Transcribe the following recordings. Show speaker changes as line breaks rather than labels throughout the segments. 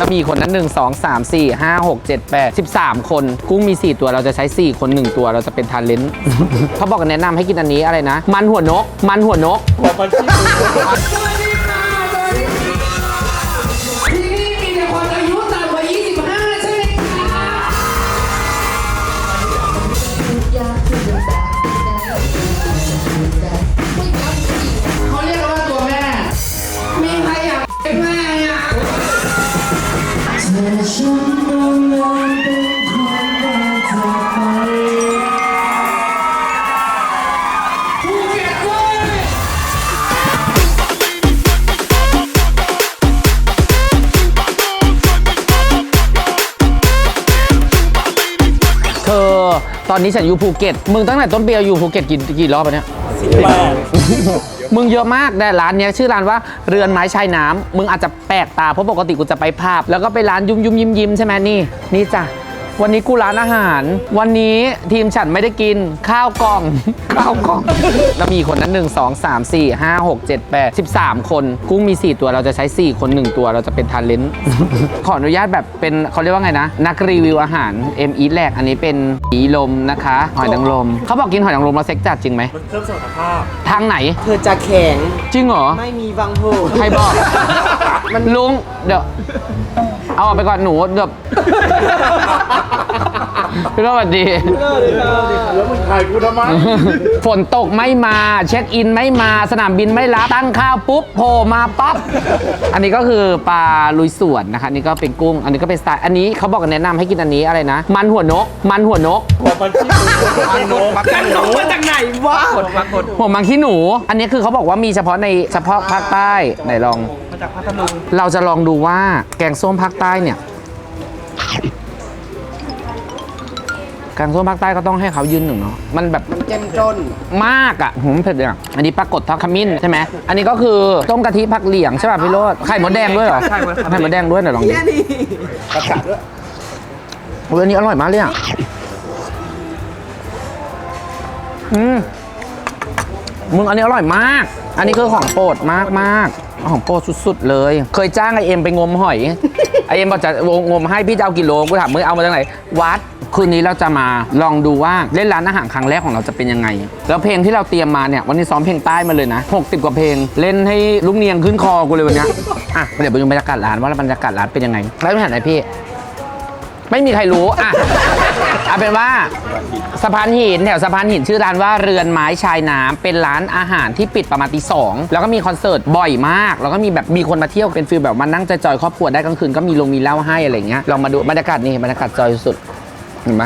ก็มีคนนั้นหนึ่งสองสามสี่ห้าหกเจ็ดแปดสิบสามคน กุ้งมีสี่ตัวเราจะใช้สี่คนหนึ่งตัวเราจะเป็นทานเลนเขาบอกแนะนำให้กินอันนี้อะไรนะ มันหัวนก มันหัวนก
ที่ ตอน
นี้ฉันอยู่ภูเก็ต มึงตั้งแต่ต้นปีเราอยู่ภูเก็ตกี่กี่รอบแล้วเนี่ย มึงเยอะมากแต่ร้านเนี้ยชื่อร้านว่าเรือนไม้ชายน้ำมึงอาจจะแปลกตาเพราะปกติกูจะไปภาพ แล้วก็ไปร้านยุ่มยุ่มยิ้มยิ้มใช่ไหมนี่ นี่จ้ะ วันนี้กูร้านอาหาร วันนี้ทีมฉันไม่ได้กินข้าวกล่อง ข้าวกล่อง แล้วมีคนนั้นหนึ่งสองสามสี่ห้าหกเจ็ดแปดสิบสามคน กุ้งมีสี่ตัวเราจะใช้สี่คนหนึ่งตัวเราจะเป็นทานเลน ขออนุญาตแบบเป็นเขาเรียกว่าไงนะ นักรีวิวอาหารเอ็มอีแรกอันนี้เป็นผีลมนะคะหอยนางรมเขาบอกกินหอยนางรมแล้วเซ็กจัดจริงไหม
เพิ่มสุขภาพ
ทางไหน
เธอจะแข็ง
จริงเหรอ
ไม่มีบางโห
ใครบอก มันลุงเดี๋ยว เอาออกไปก่อนหนูเดี๋ยวพี่โรสวัสดี
แล้วมึงถ่ายกูทำไม
ฝนตกไม่มาเช็คอินไม่มาสนามบินไม่รับตั้งข้าวปุ๊บโผล่มาปั๊บอันนี้ก็คือปลาลุยสวนนะคะอันนี่ก็เป็นกุ้ง อันนี้ก็เป็นสไตล์อันนี้เขาบอกแนะนำให้กินอันนี้อะไรนะ มันหัวนก มันหัวนก
หัวมันขี้หนูหัวมันขี้หนู
มาจากไหนวะ
หัวมังขี้หนู อันนี้คือเขาบอกว่ามีเฉพาะในเฉพาะภาคใต้ไหนลอง
มา จากพัทลุง
เราจะลองดูว่าแกงส้มภาคใต้เนี่ย แกงส้มภาคใต้ก็ต้องให้เขายืนหนึ่งเนาะ มันแบบ
มันเจ้มจน
มากอะหืมเผ็ดเลยอะ อันนี้ปลากดทอดขมิ้นใช่ไหม อันนี้ก็คือต้มกะทิผักเหลียงใช่ป่ะพี่โรดไข่มดแดงด้วยเหรอ
ใช่ครับ
ไข่มดแดงด้วยเดี๋ยวลองดู
แค่นี้
ประกาศด้วย
โอ้ยอันนี้อร่อยมากเลยอะ อืมมึงอันนี้อร่อยมาก อันนี้คือของโปรดมากมากๆ ของโปสุดๆเลย เคยจ้างไอเอ็มไปงมหอย ไอเอ็มบอกจะงมให้พี่จะเอากี่โลกูถามมึงเอามาจากไหนวัดคืนนี้เราจะมาลองดูว่าเล่นร้านอาหารครั้งแรกของเราจะเป็นยังไง แล้วเพลงที่เราเตรียมมาเนี่ยวันนี้ซ้อมเพลงใต้มาเลยนะ 60 กว่าเพลง เล่นให้ลุกเนียงขึ้นคอกูเลยวันนี้อะเดี๋ยวไปดูบรรยากาศร้านว่าบรรยากาศร้านเป็นยังไงแล้วไปหาไหนพี่ ไม่มีใครรู้อะ เอาเป็นว่าสะพานหินแถวสะพานหินชื่อร้านว่าเรือนไม้ชายน้ำเป็นร้านอาหารที่ปิดประมาณตีสองแล้วก็มีคอนเสิร์ตบ่อยมาก แล้วก็มีแบบมีคนมาเที่ยวเป็นฟิลแบบมานั่งจอยๆครอบครัวได้กลางคืนก็มีลงมีเหล้าให้อะไรเงี้ยลองมาดูบรรยากาศนี่บรรยากาศจอยสุดๆเห็นไหม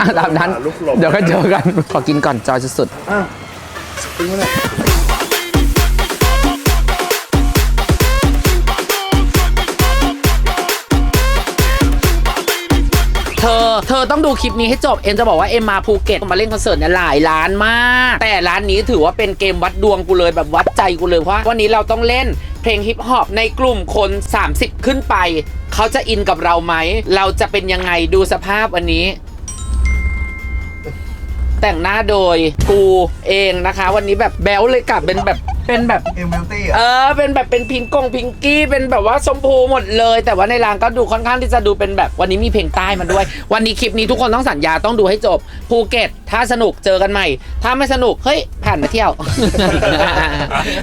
อะตามนั้นเดี๋ยวก็เจอกัน ขอกินก่อนจอยสุดๆเธอ เธอต้องดูคลิปนี้ให้จบ เอ็มจะบอกว่าเอ็มมาภูเก็ตมาเล่นคอนเสิร์ตเนี่ยหลายล้านมาก แต่ร้านนี้ถือว่าเป็นเกมวัดดวงกูเลยแบบวัดใจกูเลยเพราะวันนี้เราต้องเล่นเพลงฮิปฮอปในกลุ่มคน 30 ขึ้นไป เขาจะอินกับเราไหม เราจะเป็นยังไงดูสภาพวันนี้ แต่งหน้าโดยกูเองนะคะ วันนี้แบบแบลเลยกลับเป็นแบบ เป็นแบบ
เอ็มเบลตี้
เออเป็นแบบเป็นพิงกงพิงกี้ เป็นแบบว่าชมพูหมดเลย แต่ว่าในร้านก็ดูค่อนข้างที่จะดูเป็นแบบวันนี้มีเพลงใต้มาด้วย วันนี้คลิปนี้ทุกคนต้องสัญญาต้องดูให้จบภูเก็ต ถ้าสนุกเจอกันใหม่ ถ้าไม่สนุก เฮ้ยผ่านมาเที่ยว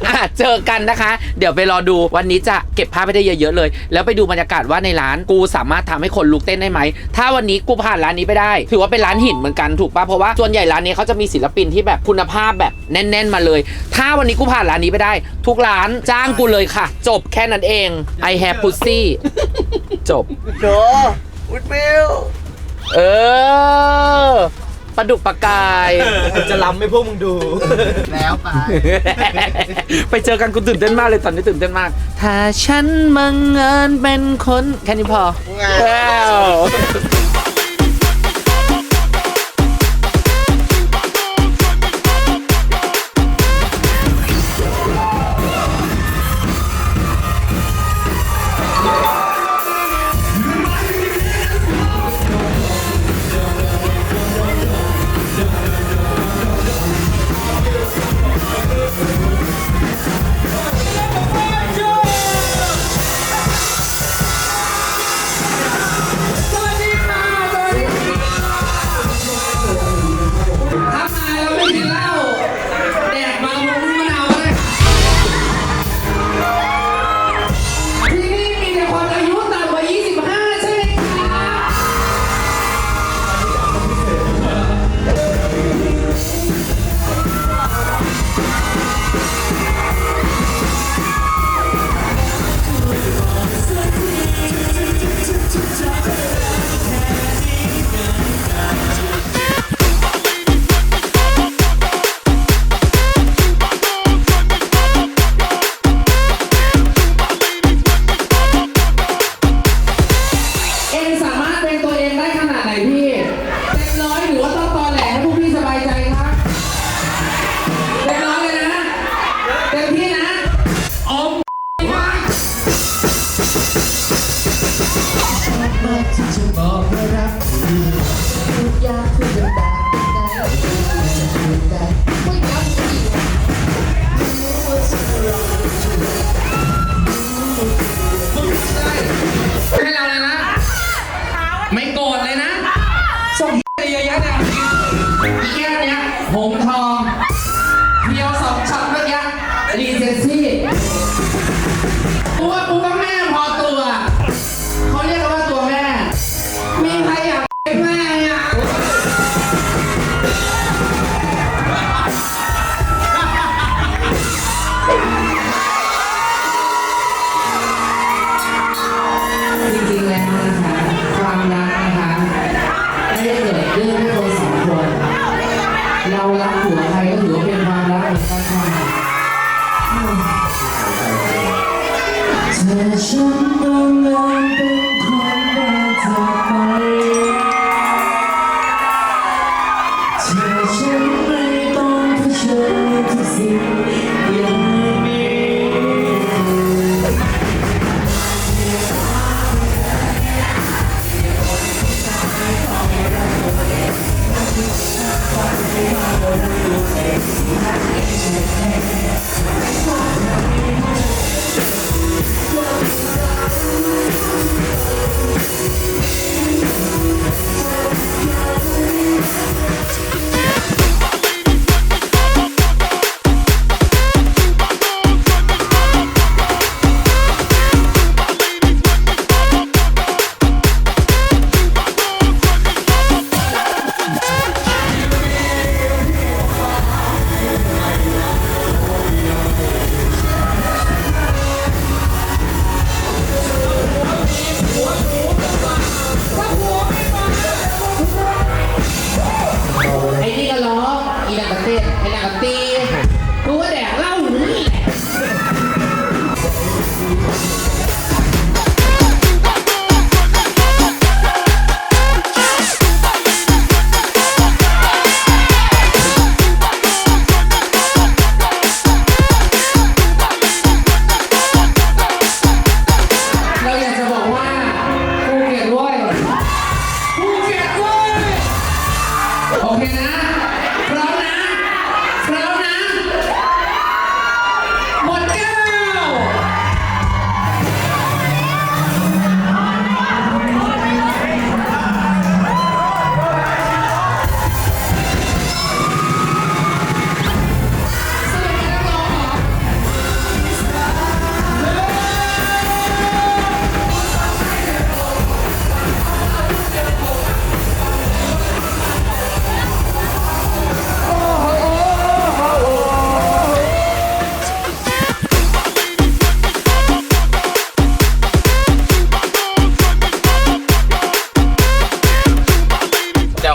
อะเจอกันนะคะ เดี๋ยวไปรอดูวันนี้จะเก็บภาพไปได้เยอะๆเลย แล้วไปดูบรรยากาศว่าในร้านกูสามารถทำให้คนลุกเต้นได้ไหม ถ้าวันนี้กูผ่านร้านนี้ไปได้ ถือว่าเป็นร้านหินเหมือนกันถูกปะเพราะว่าส่วนใหญ่ร้านนี้เขาจะมีศิลปินที่แบบคุณภาพแบบแน่น ๆ มาเลย ถ้าวันนี้กูผ่านร้านนี้ไปได้ ทุกร้านจ้างกูเลยค่ะ จบแค่นั้นเอง I have pussy จบ
โดอุดบิล
เออ ปลาดุกปลากาย
จะล้ำให้พวกมึงดู แล้วไป
ไปเจอกันกูตื่นเต้นมากเลยตอนนี้ตื่นเต้นมาก ถ้าฉันมังเอิญเป็นคน แค่นี้พอ
งาน
แล้ว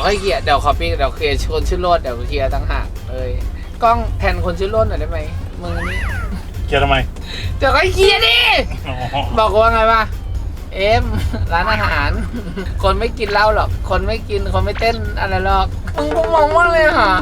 ค่อยเคลียร์เดี๋ยวขอพี่เดี๋ยวเคลียร์คนชื่อโรดเดี๋ยวเคลียร์ตั้งหากเลยกล้องแผ่นคนชื่อโรดหน่อยได้ไหมมึงนี่
เกี่ยวทำไม
เดี๋ยวค่อยเคลียร์ดิบอกว่าไงวะเอ็มร้านอาหาร คนไม่กินเหล้าหรอก คนไม่กินคนไม่เต้นอะไรหรอกมึงมองว่าเลยอะค่ะ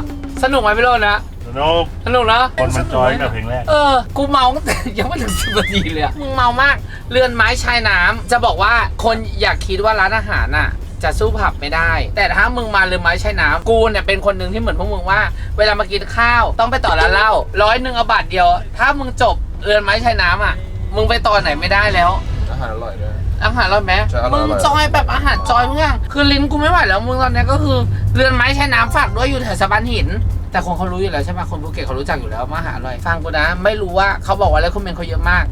สนุกไหมพี่โรจน์นะ
โน้
สนุกนะ
คนมันจอยกับเพลงแรก
เออกูเมาตั้งแต่ยังไม่ถึงสิบนาทีเลยอะมึงเมามาก เรือนไม้ชายน้ำจะบอกว่าคนอยากคิดว่าร้านอาหารน่ะ จะสู้ผับไม่ได้ แต่ถ้ามึงมาเรือนไม้ชายน้ำกูเนี่ยเป็นคนหนึ่งที่เหมือนพวกมึงว่า เวลามากินข้าวต้องไปต่อร้านเหล้าร้อยหนึ่งเอาบาทเดียว ถ้ามึงจบเรือนไม้ชายน้ำอะ มึงไปต่อไหนไม่ได้แล้ว
อาหารอร่อยด้วย
อาหารเราไหม
ใช่อร่อย
มึง
อร่อย
จอยแบบอาหารจอยเพื่อนคือลิ้นกูไม่ไหวแล้วมึงตอนเนี้ยก็คือเรือนไม้ใช้น้ำฝากด้วยอยู่แถวสะพานหิน แต่คนเขารู้อยู่แล้วใช่ไหมคนภูเก็ตเขารู้จักอยู่แล้วว่าอาหารอร่อยฟังกูนะ ไม่รู้ว่าเขาบอกว่าแล้วคอมเมนต์เขาเยอะมาก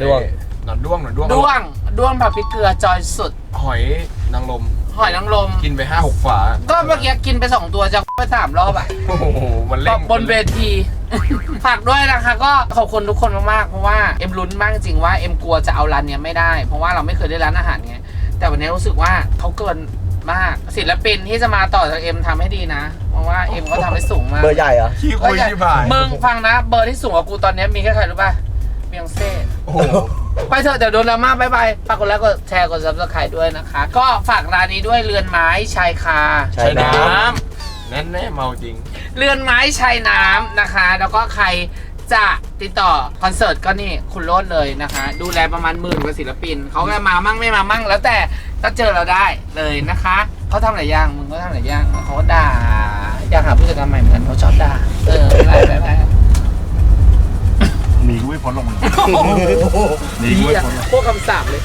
ด้วง หนอนด้วงหนอนด้วง
ด้วงด้วงผัดพริกเกลือจอยสุด
หอย นางรม
หอยนางรม
กินไปห้าหกฝา
ก็เมื่อกี้กินไปสองตัวจะไปสามรอบอะ
โอ้โหมันเล่ง
บนเวที ฝากด้วยนะคะ ก็ขอบคุณทุกคนมากๆ เพราะว่าเอ็มลุ้นมากจริงว่าเอ็มกลัวจะเอาร้านเนี้ยไม่ได้ เพราะว่าเราไม่เคยได้ร้านอาหารไง แต่วันนี้รู้สึกว่าเขาเกินมากศิลปินที่จะมาต่อจากเอ็มทำให้ดีนะ เพราะว่าเอ็มก็ทำให้สูงมาก
เบอร์ใหญ่เหรอ ขี้คุยที่บ่าย
มึงฟังนะ เบอร์ที่สูงกว่ากูตอนนี้มีแค่ใครรู้ป่ะเบียงเซ่
โอ้โห
ไปเถอะเดี๋ยวโดนดราม่าบายบายฝากกดไลค์กดแชร์กดซับสไครต์ด้วยนะคะ ก็ฝากร้านนี้ด้วยเรือนไม้ชายคา
ชายน้ำแน่แน่ๆเมาจริง
เรือนไม้ชายน้ำนะคะ แล้วก็ใครจะติดต่อคอนเสิร์ตก็นี่คุณโรดเลยนะคะ ดูแลประมาณหมื่นกว่าศิลปิน เขาก็มามั่งไม่มามั่ง แล้วแต่ก็เจอเราได้เลยนะคะ เขาทำหลายอย่างมึงก็ทำหลายอย่างเขาก็ด่าอยากหาผู้จัดการใหม่เหมือนกันเขาชอบด่าเออไม่เป็นไรไม่เป็นไร
หนีกูไม่พ้นลงเลย
ดีอะพวกคำสาปเลย